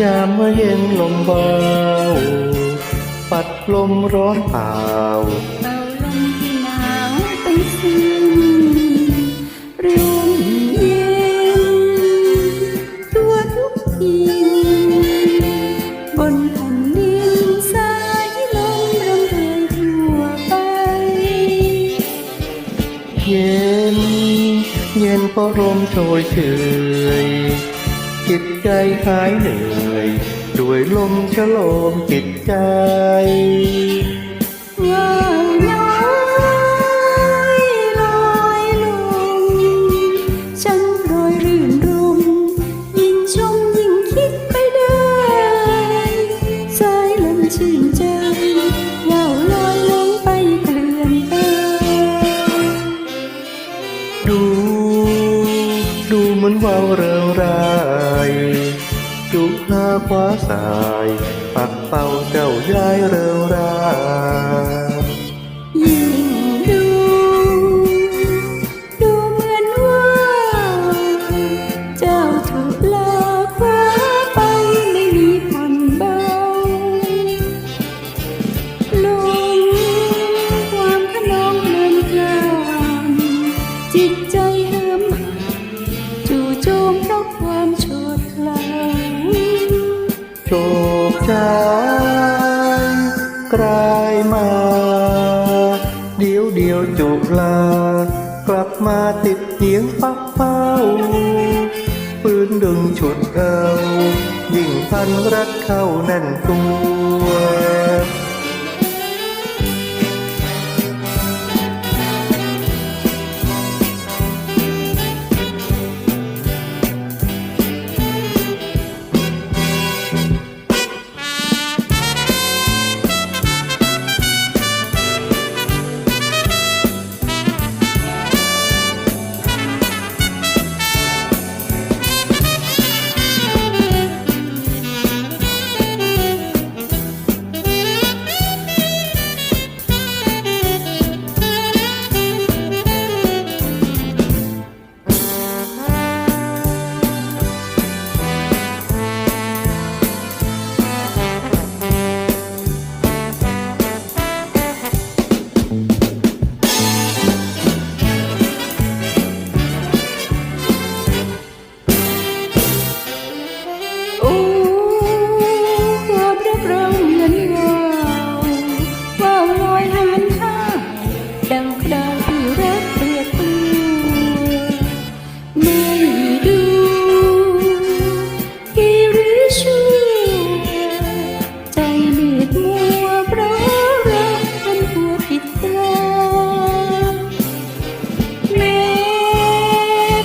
ยามเมื่อเย็นลมเบา ปัดลมร้อนเปล่า เบาลมที่หนาวเป็นซึ้งร่มเย็นตัวทุกทีบนแผ่นดินสายลมรำเพลทั่วไป เย็น เย็นเพราะลมโชยเฉย จิตใจหายเหนื่อย ด้วยลมฉโลมจิตใจ หน้าคว้าสาย ปักเป้าเจ้ายายเริงราย โชคชายกลายมา เดี๋ยวเดียวจบลา กลับมาติดเสียงปักเป้า ปืนดึงฉุดเอายิ่งพันรักเข้าแน่นตัว ลอยหานข้าดังคราวที่รักเปรียบเปลือไม่ดูกี่หรือชั่วใจมืดมัวเพราะรักมันผัวผิดตาแม้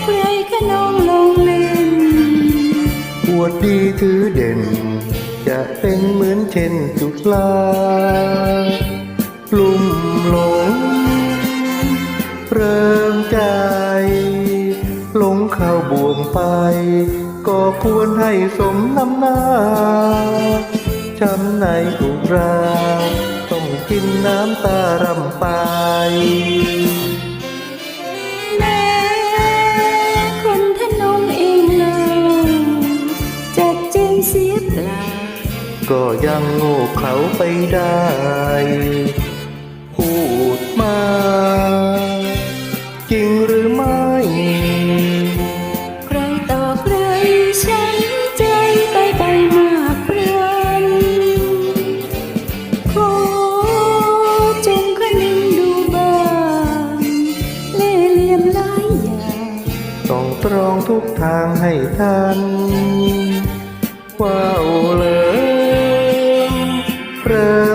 ใครขน้องลงเล่นอวดดีถือเด่นจะเป็นเหมือนเช่นจุฬา ลุ่มหลง เริ่มใจ หลงเข้าบ่วงไป ก็ควรให้สมน้ำหน้าช้ำในอุราต้องกินน้ำตารำไปแม้คนทนงเองเลยจัดเจงเสียเปล่าก็ยังโง่เขาไปได้ ต้องตรองทุกทางให้ท่านว้าวเลยเริ่ม